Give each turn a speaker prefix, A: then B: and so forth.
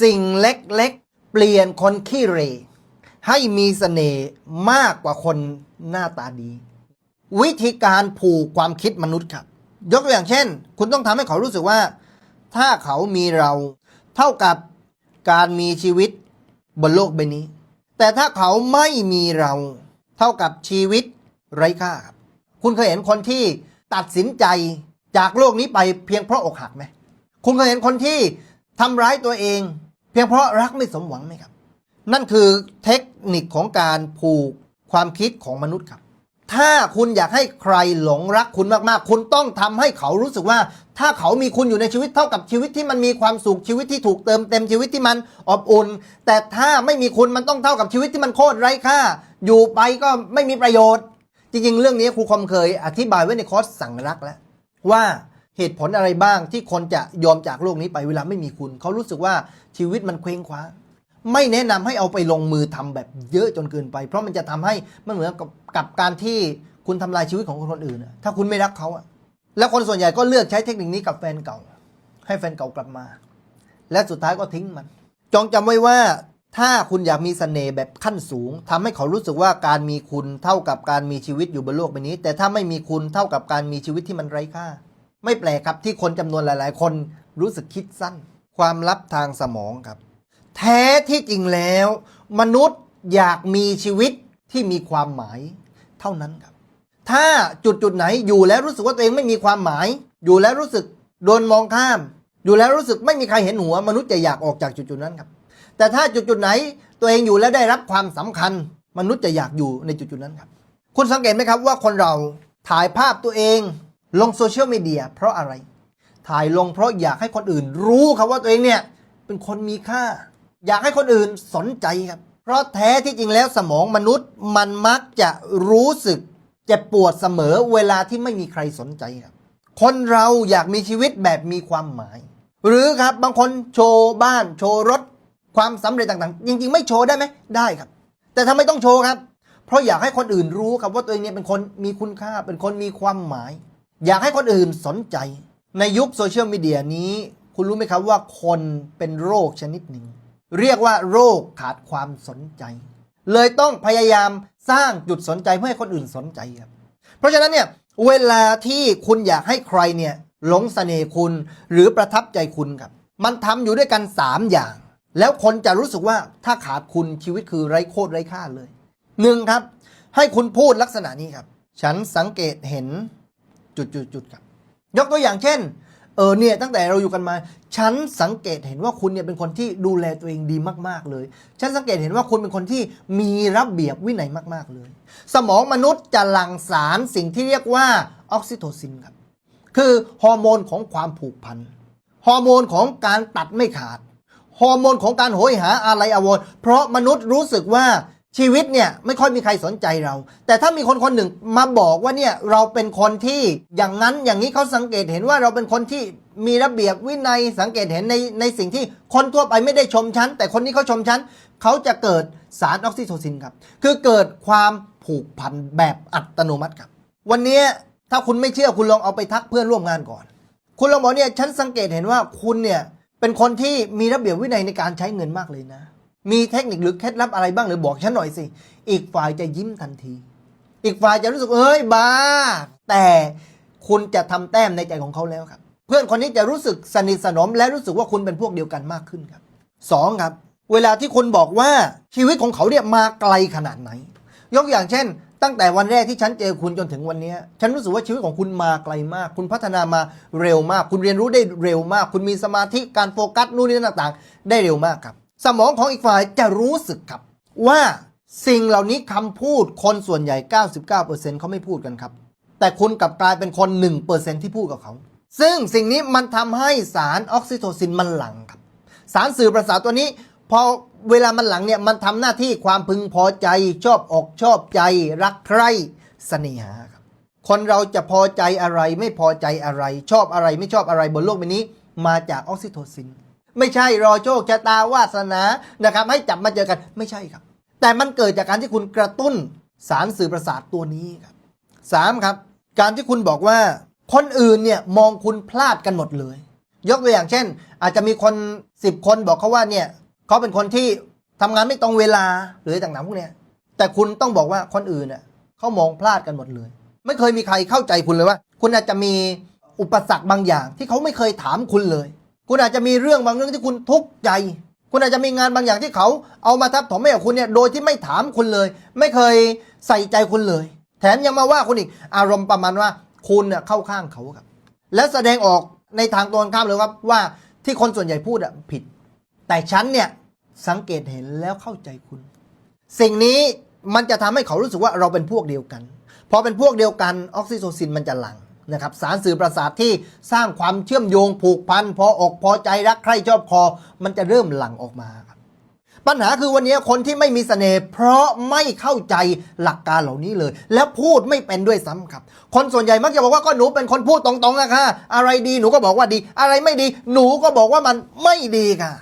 A: สิ่งเล็กๆ เปลี่ยนคนขี้เรให้มีเสน่ห์มากกว่าคนหน้าตาดี วิธีการผูกความคิดมนุษย์ครับ ยกตัวอย่างเช่น คุณต้องทำให้เขารู้สึกว่า ถ้าเขามีเราเท่ากับการมีชีวิตบนโลกใบนี้ แต่ถ้าเขาไม่มีเราเท่ากับชีวิตไร้ค่าครับ คุณเคยเห็นคนที่ตัดสินใจจากโลกนี้ไปเพียงเพราะอกหักไหม คุณเคยเห็นคนที่ทำร้ายตัวเอง เพียงเพราะรักไม่สมหวังไหมครับ นั่นคือเทคนิคของการผูกความคิดของมนุษย์ครับ ถ้าคุณอยากให้ใครหลงรักคุณมากๆ คุณต้องทำให้เขารู้สึกว่า ถ้าเขามีคุณอยู่ในชีวิตเท่ากับชีวิตที่มันมีความสุขชีวิตที่ถูกเติมเต็มชีวิตที่มันอบอุ่น แต่ถ้าไม่มีคุณมันต้องเท่ากับชีวิตที่มันโคตรไร้ค่า อยู่ไปก็ไม่มีประโยชน์ จริงๆ เรื่องนี้ครูคอมเคยอธิบายไว้ในคอร์สสั่งรักแล้วว่า เหตุผลอะไรบ้างที่คนจะยอมจากโลกนี้ไปเวลาไม่มีคุณ เขารู้สึกว่าชีวิตมันเคว้งคว้างไม่แนะนำให้เอาไปลงมือทำแบบเยอะจนเกินไป เพราะมันจะทำให้มันเหมือนกับกับการที่คุณทำลายชีวิตของคนอื่นอะถ้าคุณไม่รักเขาอะแล้วคนส่วนใหญ่ก็เลือกใช้เทคนิคนี้กับแฟนเก่า ให้แฟนเก่ากลับมา และสุดท้ายก็ทิ้งมันจงจำไว้ว่าถ้าคุณอยากมีเสน่ห์แบบขั้นสูงทำให้เขารู้สึกว่าการมีคุณเท่ากับการมีชีวิตอยู่บนโลกใบนี้ แต่ถ้าไม่มีคุณเท่ากับการมีชีวิตที่มันไร้ค่า ไม่แปลกครับที่คนจำนวนหลาย ๆ คนรู้สึกคิดสั้น ความลับทางสมองครับ แท้ที่จริงแล้ว มนุษย์อยากมีชีวิตที่มีความหมายเท่านั้นครับ ถ้าจุดจุดๆไหนอยู่แล้วรู้สึกว่าตัวเองไม่มีความหมาย อยู่แล้วรู้สึกโดนมองข้าม อยู่แล้วรู้สึกไม่มีใครเห็นหัว มนุษย์จะอยากออกจากจุดจุดๆนั้นครับ แต่ถ้าจุดจุดๆไหนตัวเองอยู่แล้วได้รับความสำคัญ มนุษย์จะอยากอยู่ในจุดจุดๆนั้นครับ คุณสังเกตไหมครับว่าคนเราถ่ายภาพตัวเอง ลงโซเชียลมีเดียเพราะอะไร ถ่ายลงเพราะอยากให้คนอื่น รู้ครับว่าตัวเองเนี่ยเป็นคนมีค่า อยากให้คนอื่นสนใจครับ เพราะแท้ที่จริงแล้วสมองมนุษย์มันมักจะรู้สึกเจ็บปวดเสมอเวลาที่ไม่มีใครสนใจครับ คนเราอยากมีชีวิตแบบมีความหมาย หรือครับบางคนโชว์บ้านโชว์รถความสำเร็จต่างๆ จริง ๆ ไม่โชว์ได้ไหมได้ครับ แต่ทำไมต้องโชว์ครับ เพราะอยากให้คนอื่นรู้ครับว่าตัวเองเนี่ยเป็นคนมีคุณค่าเป็นคนมีความหมาย อยากให้คนอื่นสนใจ ในยุคโซเชียลมีเดียนี้ คุณรู้ไหมครับว่าคนเป็นโรคชนิดหนึ่ง เรียกว่าโรคขาดความสนใจ เลยต้องพยายามสร้างจุดสนใจเพื่อให้คนอื่นสนใจครับ เพราะฉะนั้นเนี่ยเวลาที่คุณอยากให้ใครเนี่ยหลงเสน่ห์คุณหรือประทับใจคุณครับ มันทำอยู่ด้วยกัน 3 อย่าง แล้วคนจะรู้สึกว่าถ้าขาดคุณชีวิตคือไร้โคตรไร้ค่าเลยหนึ่งครับ ให้คุณพูดลักษณะนี้ครับ ฉันสังเกตเห็น จุดๆๆครับ ยกตัวอย่างเช่น เออเนี่ยตั้งแต่เราอยู่กันมา ฉันสังเกตเห็นว่าคุณเนี่ยเป็นคนที่ดูแลตัวเองดีมาก ๆ เลย ฉันสังเกตเห็นว่าคุณเป็นคนที่มีระเบียบวินัยมาก ๆ เลย สมองมนุษย์จะหลั่งสารสิ่งที่เรียกว่าออกซิโทซินครับ คือฮอร์โมนของความผูกพัน ฮอร์โมนของการตัดไม่ขาด ฮอร์โมนของการโหยหาอะไรอาวรเพราะมนุษย์รู้สึกว่า ชีวิตเนี่ยไม่ค่อยมีใครสนใจเรา แต่ถ้ามีคนคนหนึ่งมาบอกว่าเนี่ยเราเป็นคนที่อย่างนั้นอย่างนี้เขาสังเกตเห็นว่าเราเป็นคนที่มีระเบียบวินัยสังเกตเห็นในในสิ่งที่คนทั่วไปไม่ได้ชมฉัน แต่คนนี้เขาชมฉันเขาจะเกิดสารออกซิโทซินครับคือเกิดความผูกพันแบบอัตโนมัติครับ วันนี้ถ้าคุณไม่เชื่อคุณลองเอาไปทักเพื่อนร่วมงานก่อน คุณลองบอกเนี่ยฉันสังเกตเห็นว่าคุณเนี่ยเป็นคนที่มีระเบียบวินัยในการใช้เงินมากเลยนะ มีเทคนิคหรือเคล็ดลับอะไรบ้างหรือบอกฉันหน่อยสิ อีกฝ่ายจะยิ้มทันที อีกฝ่ายจะรู้สึกเอ้ยบ้า แต่คุณจะทำแต้มในใจของเขาแล้วครับ เพื่อนคนนี้จะรู้สึกสนิทสนมและรู้สึกว่าคุณเป็นพวกเดียวกันมากขึ้นครับสองครับ เวลาที่คุณบอกว่าชีวิตของเขาเนี่ยมาไกลขนาดไหน ยกอย่างเช่น ตั้งแต่วันแรกที่ฉันเจอคุณจนถึงวันนี้ฉันรู้สึกว่าชีวิตของคุณมาไกลมาก คุณพัฒนามาเร็วมาก คุณเรียนรู้ได้เร็วมาก คุณมีสมาธิการโฟกัสนู่นนี่นั่นต่างๆ ได้เร็วมากครับ สมองของอีกฝ่ายจะรู้สึกครับ ว่าสิ่งเหล่านี้คำพูดคนส่วนใหญ่ 99%เขาไม่พูดกันครับ แต่คุณกลับกลายเป็นคน 1%ที่พูดกับเขา ซึ่งสิ่งนี้มันทำให้สารออกซิโทซินมันหลั่งครับ สารสื่อประสาทตัวนี้พอเวลามันหลังเนี่ยมันทำหน้าที่ความพึงพอใจ ชอบอกชอบใจ รักใคร่เสน่หาครับ คนเราจะพอใจอะไรไม่พอใจอะไร ชอบอะไรไม่ชอบอะไรบนโลกใบนี้ มาจากออกซิโทซิน ไม่ใช่รอโชคชะตาวาสนานะครับ ให้จับมาเจอกันไม่ใช่ครับ แต่มันเกิดจากการที่คุณกระตุ้นสารสื่อประสาทตัวนี้ครับสามครับ การที่คุณบอกว่า คนอื่นเนี่ยมองคุณพลาดกันหมดเลย ยกตัวอย่างเช่น อาจจะมีคนสิบคนบอกเขาว่าเนี่ยเขาเป็นคนที่ทำงานไม่ตรงเวลาหรือต่างๆพวกเนี้ยแต่คุณต้องบอกว่าคนอื่นเน่ะเขามองพลาดกันหมดเลย ไม่เคยมีใครเข้าใจคุณเลยว่า คุณอาจจะมีอุปสรรคบางอย่างที่เขาไม่เคยถามคุณเลย คุณอาจจะมีเรื่องบางเรื่องที่คุณทุกข์ใจ คุณอาจจะมีงานบางอย่างที่เขาเอามาทับถมให้กับคุณเนี่ย โดยที่ไม่ถามคุณเลย ไม่เคยใส่ใจคุณเลย แถมยังมาว่าคุณอีก อารมณ์ประมาณว่าคุณเน่ะเข้าข้างเขาครับ และแสดงออกในทางตรงข้ามเลยครับว่าที่คนส่วนใหญ่พูดอะผิด แต่ฉันเนี่ยสังเกตเห็นแล้วเข้าใจคุณ สิ่งนี้มันจะทำให้เขารู้สึกว่าเราเป็นพวกเดียวกันพอเป็นพวกเดียวกันออกซิโทซินมันจะหลั่ง นะครับสารสื่อประสาทที่สร้างความเชื่อมโยงผูกพันพออกพอใจรักใคร่ชอบคอ มันจะเริ่มหลั่งออกมาครับปัญหาคือวันนี้คนที่ไม่มีเสน่ห์เพราะไม่เข้าใจหลักการเหล่านี้เลย แล้วพูดไม่เป็นด้วยซ้ำครับ คนส่วนใหญ่มักจะบอกว่าก็หนูเป็นคนพูดตรงๆอะค่ะอะไรดีหนูก็บอกว่าดี อะไรไม่ดี หนูก็บอกว่ามันไม่ดีค่ะ